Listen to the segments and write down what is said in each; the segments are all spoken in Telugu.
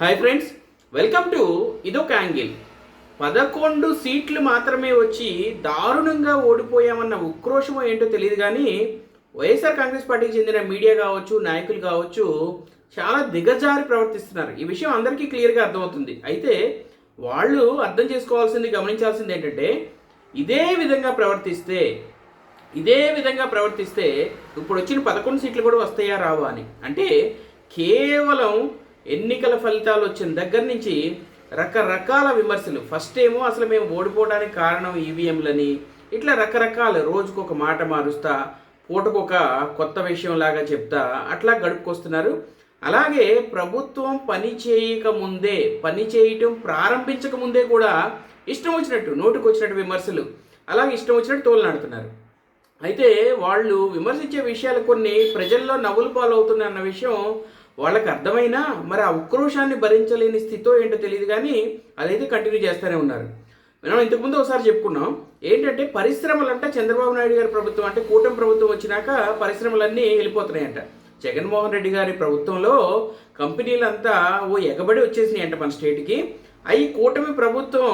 హాయ్ ఫ్రెండ్స్ వెల్కమ్ టు ఇదొక యాంగిల్ పదకొండు సీట్లు మాత్రమే వచ్చి దారుణంగా ఓడిపోయామన్న ఉక్రోషమో ఏంటో తెలియదు కానీ వైఎస్ఆర్ కాంగ్రెస్ పార్టీకి చెందిన మీడియా కావచ్చు నాయకులు కావచ్చు చాలా దిగజారి ప్రవర్తిస్తున్నారు. ఈ విషయం అందరికీ క్లియర్గా అర్థమవుతుంది. అయితే వాళ్ళు అర్థం చేసుకోవాల్సింది గమనించాల్సింది ఏంటంటే ఇదే విధంగా ప్రవర్తిస్తే ఇదే విధంగా ప్రవర్తిస్తే ఇప్పుడు వచ్చిన పదకొండు సీట్లు కూడా వస్తాయా రావా అని. అంటే కేవలం ఎన్నికల ఫలితాలు వచ్చిన దగ్గర నుంచి రకరకాల విమర్శలు. ఫస్ట్ ఏమో అసలు మేము ఓడిపోవడానికి కారణం ఈవీఎంలని ఇట్లా రకరకాల రోజుకొక మాట మారుస్తా పూటకొక కొత్త విషయం లాగా చెప్తా అట్లా గడుపుకొస్తున్నారు. అలాగే ప్రభుత్వం పని చేయక ముందే పని చేయటం ప్రారంభించక ముందే కూడా ఇష్టం వచ్చినట్టు నోటుకు వచ్చినట్టు విమర్శలు. అలాగే ఇష్టం వచ్చినట్టు తోలనాడుతున్నారు అయితే వాళ్ళు విమర్శించే విషయాలు కొన్ని ప్రజల్లో నవ్వులు పాలవుతున్న అన్న విషయం వాళ్ళకి అర్థమైనా మరి ఆ ఉక్రోషాన్ని భరించలేని స్థితితో ఏంటో తెలియదు కానీ అదైతే కంటిన్యూ చేస్తూనే ఉన్నారు. మనం ఇంతకుముందు ఒకసారి చెప్పుకున్నాం ఏంటంటే పరిశ్రమలంట చంద్రబాబు నాయుడు గారి ప్రభుత్వం అంటే కూటమి ప్రభుత్వం వచ్చినాక పరిశ్రమలన్నీ వెళ్ళిపోతున్నాయంట. జగన్మోహన్ రెడ్డి గారి ప్రభుత్వంలో కంపెనీలంతా ఓ ఎగబడి వచ్చేసినాయి అంట మన స్టేట్కి. అవి కూటమి ప్రభుత్వం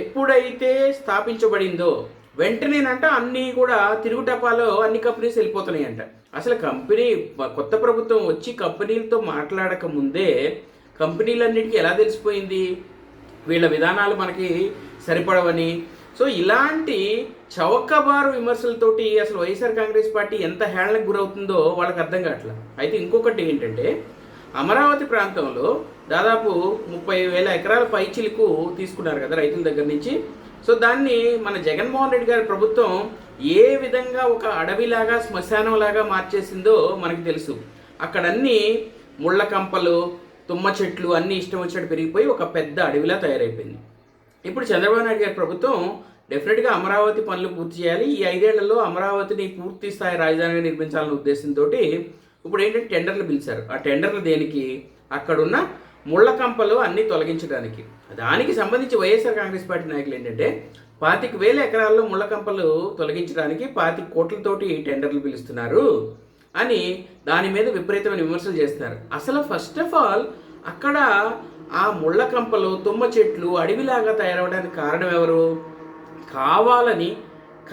ఎప్పుడైతే స్థాపించబడిందో వెంటనేనంట అన్నీ కూడా తిరుగుటపాలో అన్ని కంపెనీస్ వెళ్ళిపోతున్నాయంట. అసలు కంపెనీ కొత్త ప్రభుత్వం వచ్చి కంపెనీలతో మాట్లాడక ముందే కంపెనీలన్నిటికీ ఎలా తెలిసిపోయింది? వీళ్ళ విధానాలు మనకి సరిపడవని. సో ఇలాంటి చౌకబారు విమర్శలతోటి అసలు వైఎస్ఆర్ కాంగ్రెస్ పార్టీ ఎంత హేళనకు గురవుతుందో వాళ్ళకి అర్థం కావట్లేదు అయితే ఇంకొకటి ఏంటంటే అమరావతి ప్రాంతంలో దాదాపు ముప్పై వేల ఎకరాల పైచిలకు తీసుకున్నారు కదా రైతుల దగ్గర నుంచి. సో దాన్ని మన జగన్మోహన్ రెడ్డి గారి ప్రభుత్వం ఏ విధంగా ఒక అడవిలాగా శ్మశానంలాగా మార్చేసిందో మనకు తెలుసు. అక్కడన్నీ ముళ్ళ కంపలు తుమ్మ చెట్లు అన్నీ ఇష్టం వచ్చినట్టు పెరిగిపోయి ఒక పెద్ద అడవిలా తయారైపోయింది. ఇప్పుడు చంద్రబాబు నాయుడు గారి ప్రభుత్వం డెఫినెట్గా అమరావతి పనులు పూర్తి చేయాలి. ఈ ఐదేళ్ళలో అమరావతిని పూర్తి స్థాయి రాజధానిగా నిర్మించాలనే ఉద్దేశంతో ఇప్పుడు ఏంటంటే టెండర్లు పిలిచారు. ఆ టెండర్లు దేనికి? అక్కడున్న ముళ్ళ కంపలు అన్నీ తొలగించడానికి. దానికి సంబంధించి వైఎస్ఆర్ కాంగ్రెస్ పార్టీ నాయకులు ఏంటంటే పాతిక వేల ఎకరాల్లో ముళ్ళ కంపలు తొలగించడానికి పాతిక కోట్లతోటి టెండర్లు పిలుస్తున్నారు అని దాని మీద విపరీతమైన విమర్శలు చేస్తున్నారు. అసలు ఫస్ట్ ఆఫ్ ఆల్ అక్కడ ఆ ముళ్ళ కంపలు తుమ్మ చెట్లు అడవిలాగా తయారవడానికి కారణం ఎవరు? కావాలని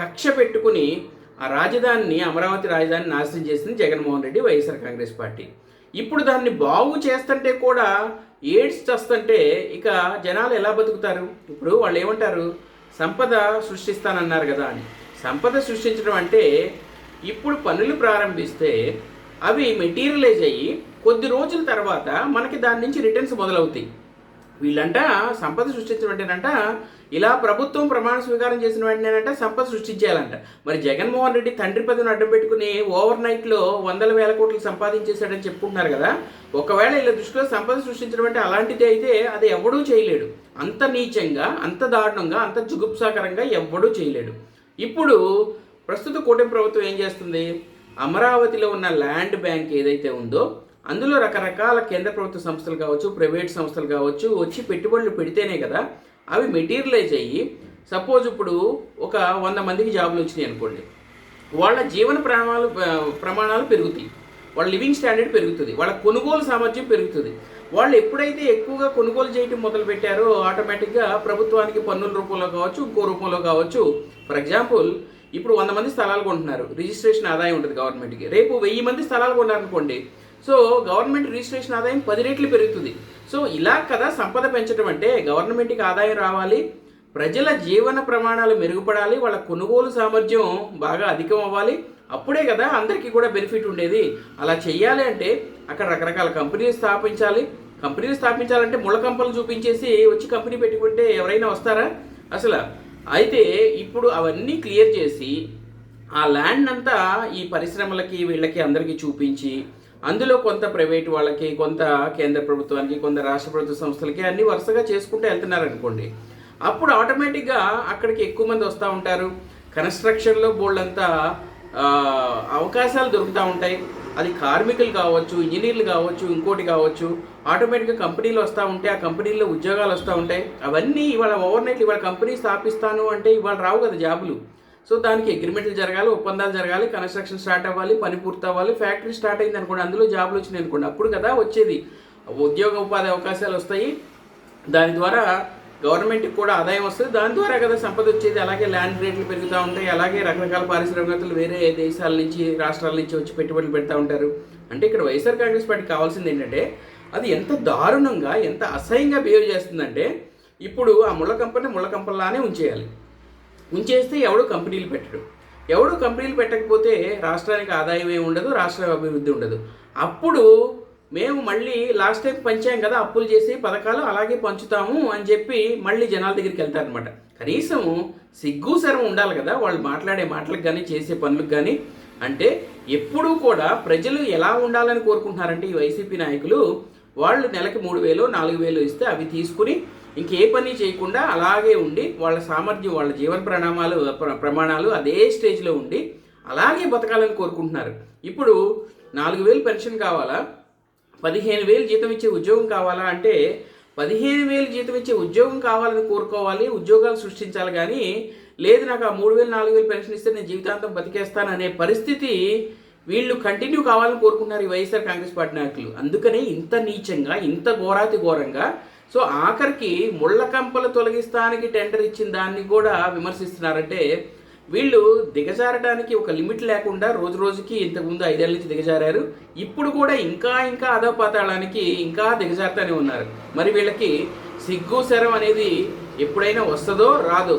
కక్ష పెట్టుకుని ఆ రాజధానిని అమరావతి రాజధాని నాశనం చేసింది జగన్మోహన్ రెడ్డి వైఎస్ఆర్ కాంగ్రెస్ పార్టీ. ఇప్పుడు దాన్ని బాగు చేస్తుంటే కూడా ఏడ్స్ చేస్తుంటే ఇక జనాలు ఎలా బతుకుతారు? ఇప్పుడు వాళ్ళు ఏమంటారు? సంపద సృష్టిస్తానన్నారు కదా అని. సంపద సృష్టించడం అంటే ఇప్పుడు పనులు ప్రారంభిస్తే అవి మెటీరియలైజ్ అయ్యి కొద్ది రోజుల తర్వాత మనకి దాని నుంచి రిటర్న్స్ మొదలవుతాయి. వీళ్ళంట సంపద సృష్టించడం అంటేనంట ఇలా ప్రభుత్వం ప్రమాణ స్వీకారం చేసిన వెంటనేనంట సంపద సృష్టించేయాలంట. మరి జగన్మోహన్ రెడ్డి తండ్రి పదవిని అడ్డం పెట్టుకుని ఓవర్ నైట్లో వందల వేల కోట్లు సంపాదించేశాడని చెప్పుకుంటున్నారు కదా. ఒకవేళ ఇలా దృష్టిలో సంపద సృష్టించడం అంటే అలాంటిది అయితే అది ఎవడూ చేయలేడు. అంత నీచంగా అంత దారుణంగా అంత జుగుప్సాకరంగా ఎవ్వడూ చేయలేడు. ఇప్పుడు ప్రస్తుత కూటమి ప్రభుత్వం ఏం చేస్తుంది? అమరావతిలో ఉన్న ల్యాండ్ బ్యాంక్ ఏదైతే ఉందో అందులో రకరకాల కేంద్ర ప్రభుత్వ సంస్థలు కావచ్చు ప్రైవేట్ సంస్థలు కావచ్చు వచ్చి పెట్టుబడులు పెడితేనే కదా అవి మెటీరియలైజ్ అయ్యి సపోజ్ ఇప్పుడు ఒక వంద మందికి జాబులు వచ్చినాయి అనుకోండి వాళ్ళ జీవన ప్రమాణాలు ప్రమాణాలు పెరుగుతాయి. వాళ్ళ లివింగ్ స్టాండర్డ్ పెరుగుతుంది. వాళ్ళ కొనుగోలు సామర్థ్యం పెరుగుతుంది. వాళ్ళు ఎప్పుడైతే ఎక్కువగా కొనుగోలు చేయటం మొదలు పెట్టారో ఆటోమేటిక్గా ప్రభుత్వానికి పన్నుల రూపంలో కావచ్చు ఇంకో రూపంలో కావచ్చు ఫర్ ఎగ్జాంపుల్ ఇప్పుడు వంద మంది స్థలాలు కొంటున్నారు. రిజిస్ట్రేషన్ ఆదాయం ఉంటుంది గవర్నమెంట్కి. రేపు వెయ్యి మంది స్థలాలు కొన్నారనుకోండి సో గవర్నమెంట్ రిజిస్ట్రేషన్ ఆదాయం పది రెట్లు పెరుగుతుంది. సో ఇలా కదా సంపద పెంచడం అంటే గవర్నమెంట్కి ఆదాయం రావాలి ప్రజల జీవన ప్రమాణాలు మెరుగుపడాలి వాళ్ళ కొనుగోలు సామర్థ్యం బాగా అధికం అవ్వాలి. అప్పుడే కదా అందరికీ కూడా బెనిఫిట్ ఉండేది. అలా చేయాలి అంటే అక్కడ రకరకాల కంపెనీలు స్థాపించాలి. కంపెనీలు స్థాపించాలంటే ముళ్ళ కంపలు చూపించేసి వచ్చి కంపెనీ పెట్టుకుంటే ఎవరైనా వస్తారా? అసలు అయితే ఇప్పుడు అవన్నీ క్లియర్ చేసి ఆ ల్యాండ్ అంతా ఈ పరిశ్రమలకి వీళ్ళకి అందరికీ చూపించి అందులో కొంత ప్రైవేట్ వాళ్ళకి కొంత కేంద్ర ప్రభుత్వానికి కొంత రాష్ట్ర ప్రభుత్వ సంస్థలకి అన్ని వరుసగా చేసుకుంటూ వెళ్తున్నారు అనుకోండి. అప్పుడు ఆటోమేటిక్గా అక్కడికి ఎక్కువ మంది వస్తూ ఉంటారు. కన్స్ట్రక్షన్లో బోల్డ్ అవకాశాలు దొరుకుతూ ఉంటాయి. అది కార్మికులు కావచ్చు ఇంజనీర్లు కావచ్చు ఇంకోటి కావచ్చు ఆటోమేటిక్గా కంపెనీలు వస్తూ ఉంటాయి ఆ కంపెనీల్లో ఉద్యోగాలు వస్తూ ఉంటాయి. అవన్నీ ఇవాళ ఓవర్ నైట్ ఇవాళ కంపెనీ స్థాపిస్తాను అంటే ఇవాళ రావు కదా జాబులు. సో దానికి అగ్రిమెంట్లు జరగాలి ఒప్పందాలు జరగాలి కన్స్ట్రక్షన్ స్టార్ట్ అవ్వాలి పని పూర్తి అవ్వాలి ఫ్యాక్టరీ స్టార్ట్ అయింది అనుకోండి అందులో జాబ్లు వచ్చినాయి అనుకోండి అప్పుడు కదా వచ్చేది. ఉద్యోగ ఉపాధి అవకాశాలు వస్తాయి. దాని ద్వారా గవర్నమెంట్కి కూడా ఆదాయం వస్తుంది. దాని ద్వారా కదా సంపద వచ్చేది. అలాగే ల్యాండ్ రేట్లు పెరుగుతూ ఉంటాయి. అలాగే రకరకాల పారిశ్రామికతలు వేరే దేశాల నుంచి రాష్ట్రాల నుంచి వచ్చి పెట్టుబడులు పెడతా ఉంటారు. అంటే ఇక్కడ వైఎస్ఆర్ కాంగ్రెస్ పార్టీ కావాల్సింది ఏంటంటే అది ఎంత దారుణంగా ఎంత అసహ్యంగా బిహేవ్ చేస్తుందంటే ఇప్పుడు ఆ ముళ్ళ కంపెనీ ముళ్ళ కంపెనీలానే ఉంచేయాలి. ఉంచేస్తే ఎవడు కంపెనీలు పెట్టడు. ఎవడు కంపెనీలు పెట్టకపోతే రాష్ట్రానికి ఆదాయం ఏమి ఉండదు రాష్ట్ర అభివృద్ధి ఉండదు. అప్పుడు మేము మళ్ళీ లాస్ట్ టైం పంచాం కదా అప్పులు చేసి పథకాలు అలాగే పంచుతాము అని చెప్పి మళ్ళీ జనాల దగ్గరికి వెళ్తారనమాట కనీసం సిగ్గు సరం ఉండాలి కదా వాళ్ళు మాట్లాడే మాటలకు కానీ చేసే పనులకు కానీ అంటే ఎప్పుడూ కూడా ప్రజలు ఎలా ఉండాలని కోరుకుంటున్నారంటే ఈ వైసీపీ నాయకులు వాళ్ళు నెలకి మూడు వేలు నాలుగు వేలు ఇస్తే అవి తీసుకుని ఇంకే పని చేయకుండా అలాగే ఉండి వాళ్ళ సామర్థ్యం వాళ్ళ జీవన ప్రణామాలు ప్ర- ప్రమాణాలు అదే స్టేజ్లో ఉండి అలాగే బతకాలని కోరుకుంటున్నారు. ఇప్పుడు నాలుగు వేలు పెన్షన్ కావాలా? పదిహేను వేలు జీతం ఇచ్చే ఉద్యోగం కావాలా అంటే పదిహేను వేలు జీతం ఇచ్చే ఉద్యోగం కావాలని కోరుకోవాలి ఉద్యోగాలు సృష్టించాలి కానీ లేదు నాకు ఆ మూడు వేలు నాలుగు వేలు పెన్షన్ ఇస్తే నేను జీవితాంతం బతికేస్తాను అనే పరిస్థితి వీళ్ళు కంటిన్యూ కావాలని కోరుకుంటున్నారు ఈ వైఎస్ఆర్ కాంగ్రెస్ పార్టీ నాయకులు. అందుకనే ఇంత నీచంగా ఇంత ఘోరాతి ఘోరంగా సో ఆఖరికి ముళ్ళ కంపలు తొలగిస్తానికి టెండర్ ఇచ్చిన దాన్ని కూడా విమర్శిస్తున్నారంటే వీళ్ళు దిగజారడానికి ఒక లిమిట్ లేకుండా రోజు రోజుకి ఇంతకుముందు ఐదేళ్ళ నుంచి దిగజారారు. ఇప్పుడు కూడా ఇంకా ఇంకా అధోపాతాళానికి ఇంకా దిగజారుతానే ఉన్నారు. మరి వీళ్ళకి సిగ్గు శరం అనేది ఎప్పుడైనా వస్తుందో రాదో